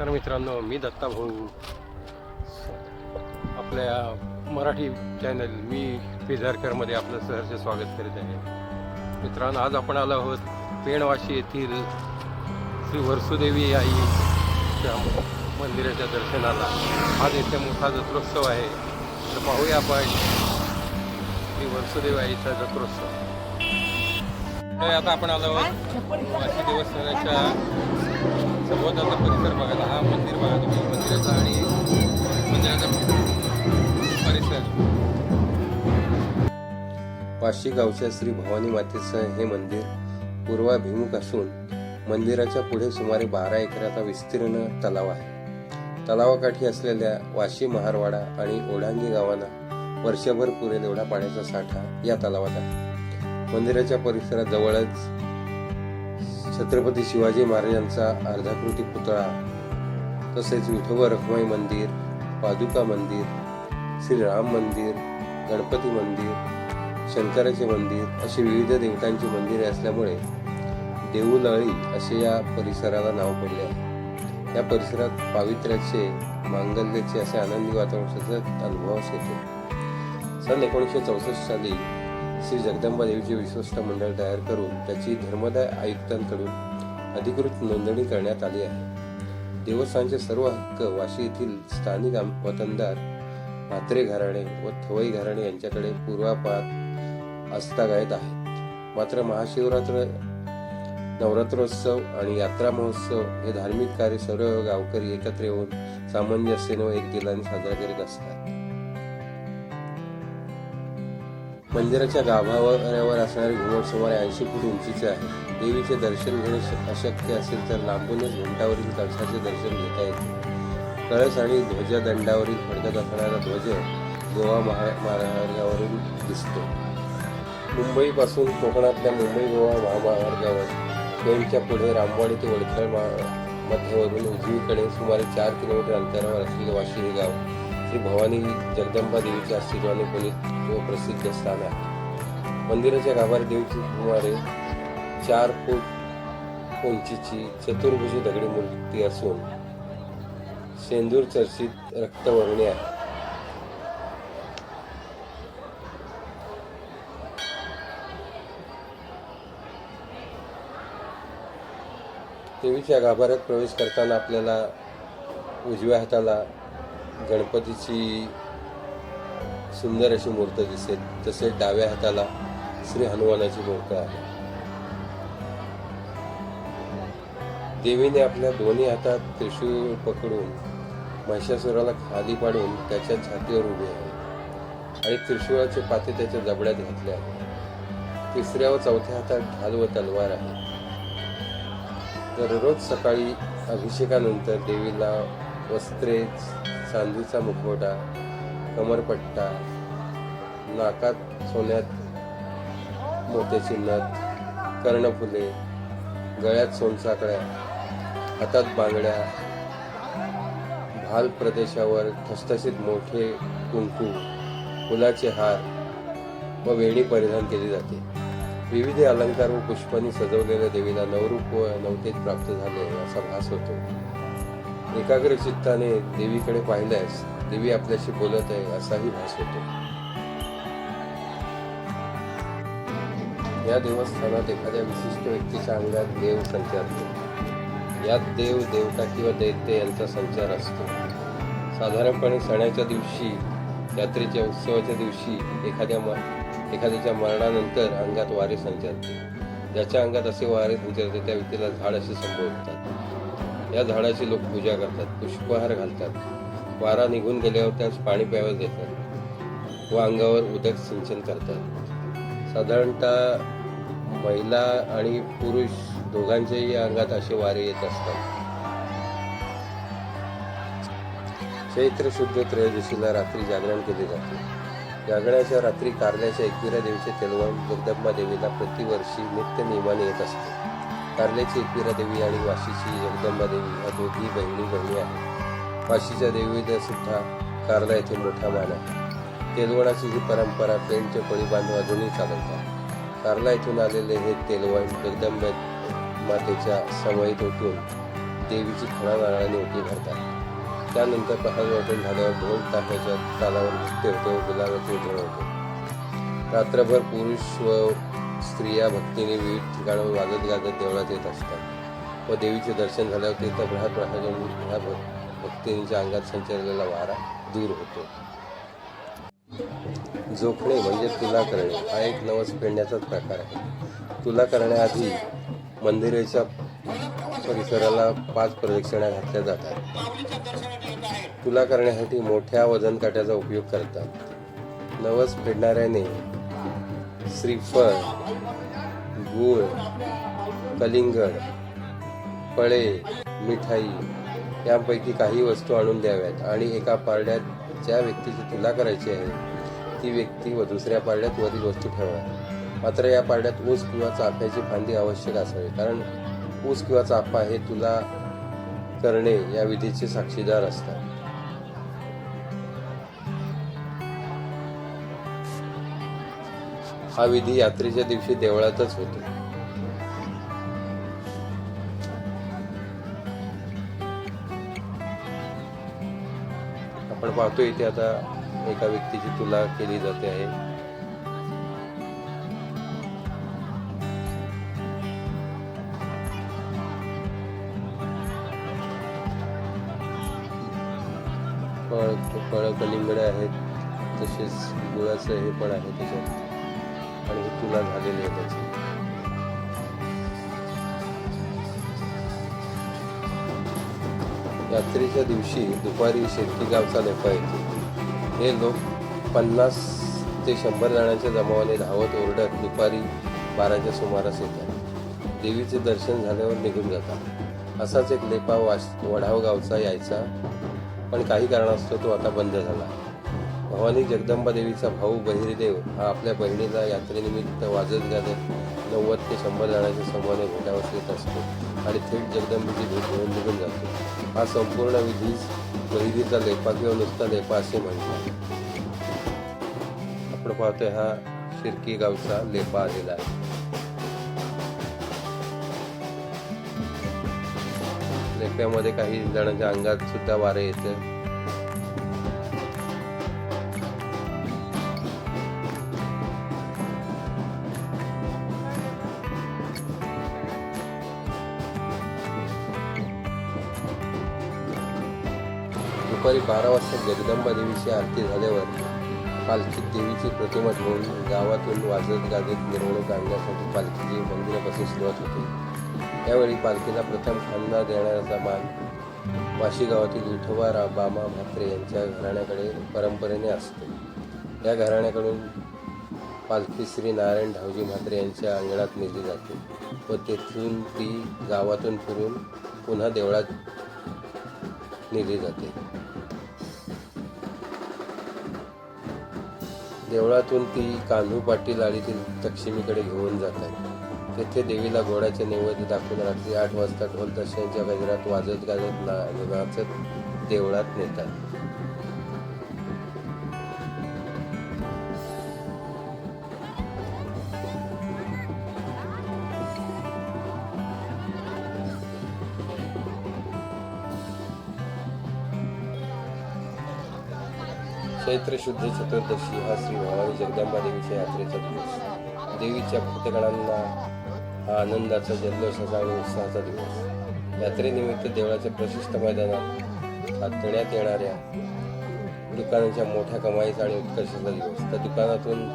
तर मित्रांनो मी दत्ता भाऊ. आपल्या मराठी चॅनल मी पेझारकरमध्ये आपलं सहर्ष स्वागत करीत आहे. मित्रांनो आज आपण आलो आहोत पेणवाशी येथील श्री वरसुदेवी आईच्या मंदिराच्या दर्शनाला. आज येथे मोठा जत्रोत्सव आहे. तर पाहूया आपण श्री वरसुदेवी आईचा जत्रोत्सव. तर आता आपण आलो आहोत वाशी देवस्थानाच्या सभोवतालचा परिसर बघायला हा मंदिर बघा तुम्ही. मंदिराचा आणि मंदिराचा परिसर. वाशी गावच्या श्री भवानी मातेचं हे मंदिर पूर्वाभिमुख असून मंदिराच्या पुढे सुमारे बारा एकराचा विस्तीर्ण तलाव आहे. तलावाकाठी असलेल्या वाशी महारवाडा आणि ओढांगी गावांना वर्षभर पुरेल एवढा पाण्याचा साठा या तलावात आहे. मंदिराच्या परिसरात जवळच छत्रपती शिवाजी महाराजांचा अर्धाकृती पुतळा तसेच विठोबा रखमाई मंदिर पादुका मंदिर श्रीराम मंदिर गणपती मंदिर शंकराचे मंदिर अशी विविध देवतांची मंदिरे असल्यामुळे देऊलळी असे या परिसराला नाव पडले आहे. या परिसरात पावित्र्याचे मांगल्याचे असे आनंदी वातावरण सतत अनुभवास येते. सन एकोणीसशे चौसष्ट साली श्री जगदंबा देवीचे विश्वस्त मंडळ तयार करून त्याची धर्मदाय आयुक्तांकडून अधिकृत नोंदणी करण्यात आली आहे. देवस्थानचे सर्व हक्क वाशी येथील स्थानिक वतनदार म्हात्रे घराणे व थवई घराणे यांच्याकडे पूर्वापार आस्थागायत आहेत. मात्र महाशिवरात्र नवरात्रोत्सव आणि यात्रा महोत्सव हे धार्मिक कार्य सर्व गावकरी एकत्र येऊन सामंजस्याने व एक दिलाने साजरा करीत असतात. मंदिराच्या गाभाऱ्यावर असणारे घुमट सुमारे ऐंशी फूट उंचीचे आहे. देवीचे दर्शन घेणे अशक्य असेल तर लांबूनच घुमटावरील कळसाचे दर्शन घेता येते. कळस आणि ध्वजदंडावरील फडकत असणारा ध्वज गोवा महा महामार्गावरून दिसतो. मुंबईपासून कोकणातल्या मुंबई गोवा महामार्गावर पेणच्या पुढे रामवाडी ते वडखळ मध्यवरून उजवीकडे सुमारे चार किलोमीटर अंतरावर असलेले वाशी हे गाव श्री भवानी जगदंबा देवीच्या आशीर्वाने पुनीत प्रसिद्ध स्थान आहे. मंदिराच्या गाभार देवीची सुमारे चार फूट उंचीची चतुर्भुजी दगडी मूर्ती असून सेंदूर चर्चित रक्तवर्णी आहे. देवीच्या गाभाऱ्यात प्रवेश करताना आपल्याला उजव्या हाताला गणपतीची सुंदर अशी मूर्त दिसेल तसेच डाव्या हाताला श्री हनुमानाची मूर्त आहे. देवीने आपल्या दोन्ही हातात त्रिशूळ पकडून महिषासुराला खाली पाडून त्याच्या छातीवर उभी आहे. आणि त्रिशूळाचे पाते त्याच्या जबड्यात घातले आहे. तिसऱ्या व चौथ्या हातात ढाल व तलवार आहे. दररोज सकाळी अभिषेकानंतर देवीला वस्त्रे चांदीचा मुखवटा कमरपट्टा नाकात सोन्यात मोत्याची नथ कर्णफुले गळ्यात सोनसाकळ्या हातात बांगड्या भाल प्रदेशावर ठसठसीत मोठे कुंकू फुलाचे हार व वेणी परिधान केली जाते. विविध अलंकार व पुष्पांनी सजवलेल्या देवीला नवरूप व नवतेज प्राप्त झाले असा भास होतो. एकाग्र चित्ताने देवीकडे पाहिल्यास देवी आपल्याशी बोलत आहे असाही भास होतो. या देवस्थानात एखाद्या विशिष्ट व्यक्तीच्या अंगात देव संचारतो यात देव देवता किंवा दैत्य यांचा संचार असतो. साधारणपणे सणाच्या दिवशी यात्रेच्या उत्सवाच्या दिवशी एखाद्या म एखाद्याच्या मरणानंतर अंगात वारे संचारते. ज्याच्या अंगात असे वारे संचारते त्या व्यक्तीला झाड असे संबोधतात. या झाडाची लोक पूजा करतात पुष्पहार घालतात. वारा निघून गेल्यावर त्यास पाणी प्यावं देतात व अंगावर उदक सिंचन करतात. साधारणतः महिला आणि पुरुष दोघांच्याही अंगात असे वारे येत असतात. चैत्र शुद्ध त्रयोदशीला रात्री जागरण केले जाते. जागरणाच्या रात्री कारल्याच्या एकविरा देवीचे तेलवण जगदंबा देवीला प्रतिवर्षी नित्य नियमाने येत असते. कारल्याची एकविरा देवी आणि वाशीची जगदंबा देवी ह्या दोघी बहिणी बहिणी आहेत. वाशीच्या देवीला सुद्धा कारला येथे मोठा मान आहे. तेलवणाची ही परंपरा पेंटचे कोळी बांधव अजूनही चालवतात कारला येथून आलेले हे तेलवण जगदंबा मातेच्या समयीत उठून देवीची खडा नारळाने ओटी भरतात. त्यानंतर प्रसाद वाटून झाल्यावर ढोल ताफ्याच्या तालावर नृत्य होते व गुलाबाचे उधळ होते. रात्रभर पुरुष व स्त्रिया भक्तीने विविध ठिकाणावर वाजत गाजत देवळात येत असतात. व देवीचे दर्शन झाल्यावर तीर्थप्रसाद प्रसादून ह्या भक्तींच्या अंगात संचारलेला वारा दूर होतो. जोखणे म्हणजे तुला करणे हा एक नवस फेडण्याचाच प्रकार आहे. तुला करण्याआधी मंदिराच्या परिसराला पाच प्रदक्षिणा घातल्या जातात. तुला करण्यासाठी मोठ्या वजन काट्याचा उपयोग करतात. नवस फेडणाऱ्याने श्रीफळ गूळ कलिंगड फळे मिठाई यापैकी काही वस्तू आणून द्याव्यात आणि एका पारड्यात ज्या व्यक्तीची तुला करायची आहे ती व्यक्ती व दुसऱ्या पारड्यात वरील वस्तू ठेवा मात्र या पारड्यात ऊस किंवा चाफ्याची फांदी आवश्यक असावी कारण ऊस किंवा चाफा हे तुला करणे या विधीचे साक्षीदार असतात. हा विधी यात्रेच्या दिवशी देवळातच होतो. आपण पाहतो इथे आता एका व्यक्तीची तुला केली जाते आहे. फळ फळ कलिंगडे आहेत तसेच गुळाचं हे पण आहे त्याच्यात. आणि हे तुला झालेली आहे त्याची. यात्रेच्या दिवशी दुपारी शेतकी गावचा लेपा येतो. हे लोक पन्नास ते शंभर जणांच्या जमावाने धावत ओरडत दुपारी बाराच्या सुमारास येतात. देवीचे दर्शन झाल्यावर निघून जातात. असाच एक लेपा वाश वढाव गावचा यायचा पण काही कारणास्तव तो आता बंद झाला. भवानी जगदंबा देवीचा भाऊ बहिरीदेव हा आपल्या बहिणीला यात्रेनिमित्त वाजत गाजत नव्वद ते शंभर जणांच्या समूहाने भेटावस येत असतो आणि थेट जगदंबेची भेट घेऊन निघून जातो. हा संपूर्ण विधी बहिरीचा लेपा किंवा नुसता लेपा असे म्हणतात. आपण पाहतोय हा शिर्की गावचा लेपा आलेला आहे. लेप्यामध्ये काही जणांच्या अंगात सुद्धा वारे येते. दुपारी बारा वाजता जगदंबा देवीची आरती झाल्यावर पालखीत देवीची प्रतिमा ठेवून गावातून वाजत गाजत मिरवणूक आणण्यासाठी पालखीची मंदिरापासून सुरुवात होते. त्यावेळी पालखीला प्रथम खांदा देण्याचा मान वाशी गावातील विठोबा बामा म्हात्रे यांच्या घराण्याकडे परंपरेने असतो. या घराण्याकडून पालखी श्री नारायण ढावजी म्हात्रे यांच्या अंगणात नेली जाते व तेथून ती गावातून फिरून पुन्हा देवळात नेली जाते. देवळातून ती कान्हू पाटील आळीतील लक्ष्मीकडे घेऊन जातात तेथे देवीला घोड्याचे नैवेद्य दाखवून रात्री आठ वाजता ढोल ताशांच्या गजरात वाजत गाजत ना- नाचत देवळात नेतात. चैत्र शुद्ध चतुर्दशी हा श्री भवानी जगदंबा देवीच्या यात्रेचा दिवस. देवीच्या भक्तगणांना हा आनंदाचा जल्लोषाचा आणि उत्साहाचा दिवस. यात्रेनिमित्त देवळाच्या प्रशिस्त मैदानात थाटण्यात येणाऱ्या दुकानांच्या मोठ्या कमाईचा आणि उत्कर्षाचा दिवस. त्या दुकानातून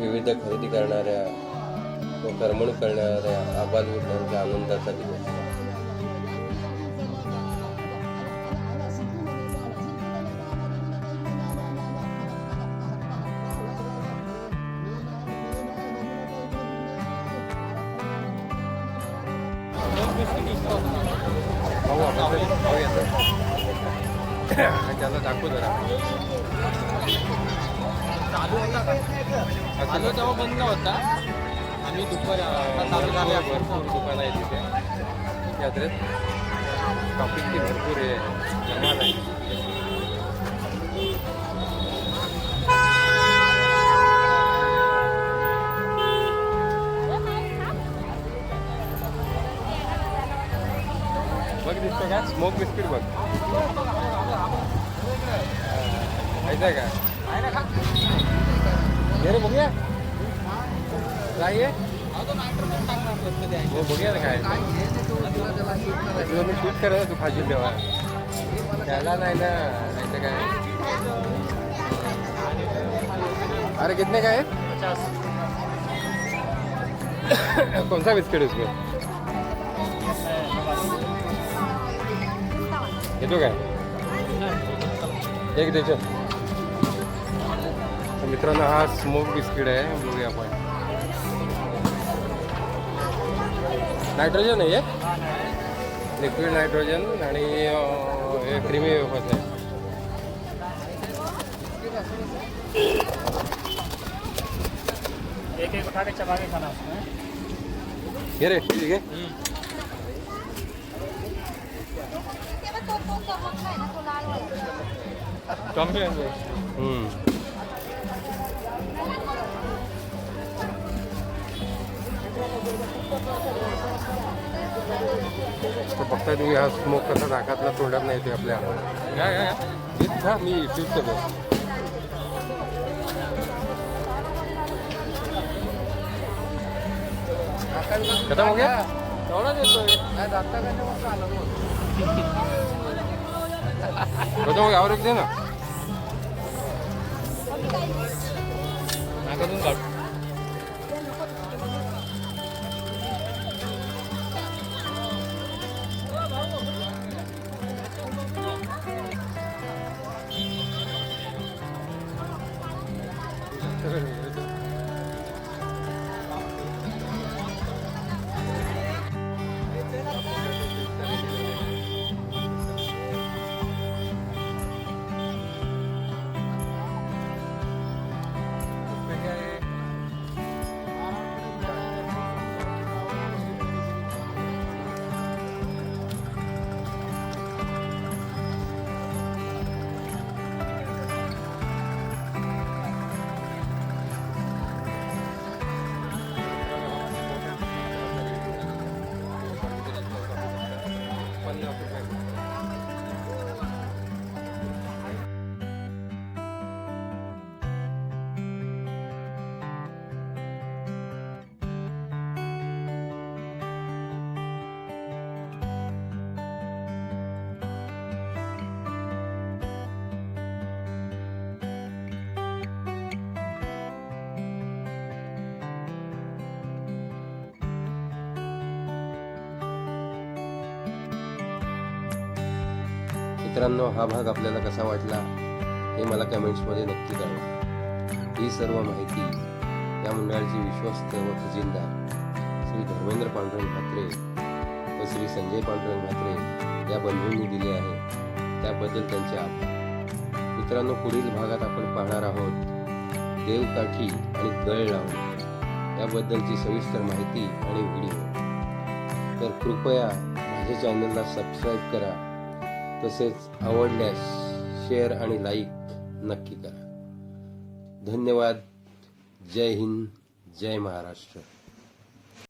विविध खरेदी करणाऱ्या व करमणूक करणाऱ्या आबालवृद्धांच्या आनंदाचा दिवस. त्याला दाखवू जरा चालू होता चालू तेव्हा बंद होता आम्ही दुपार चालू झाले भरपूर दुकान आहे तिथे यात्रेत. शॉपिंगची भरपूर आहे. जमाल आहे. का स्मोक बिस्किट बघ. आहे का ये रे बघूया. काय आहे? हो बघूया ना काय. तुला मी शूट होतो खाशील तेव्हा. त्याला नाही ना नाही तर काय? अरे कितने काय? कौन सा बिस्किट उसमें? येतो काय? एक द्यायचं तर मित्रांनो हा स्मोक बिस्किट आहे. बघूया आपण. नायट्रोजन आहे लिक्विड नायट्रोजन आणि हे क्रीमी वेफर्स आहे. एक एक उठा के चबा के खाना उसमें हे रे ठीक आहे. तो तो तो व्हायचा कम ही बघताय तुम्ही हा स्मोक कसा नाकातला तोंडात नाही येते आपल्या. हेच खा मी खतम हो गया? थोड़ा देतोय खतम हो गया और एक दे ना नाकातून काढ मित्रांनो हा भाग आपल्याला कसा वाटला हे मला कमेंट्समध्ये नक्की कळवा. ही सर्व माहिती या मंडळाचे विश्वस्त व खजिनदार श्री धर्मेंद्र पांडुरंग म्हात्रे व श्री संजय पांडुरंग म्हात्रे या बंधूंनी दिली आहे. त्याबद्दल त्यांचे आभार. मित्रांनो पुढील भागात आपण पाहणार आहोत देवकाठी आणि गळ लावणे याबद्दलची सविस्तर माहिती आणि व्हिडिओ. तर कृपया माझ्या चॅनलला सबस्क्राईब करा. तसेच आवडल्यास शेअर आणि लाईक नक्की करा. धन्यवाद. जय हिंद. जय महाराष्ट्र.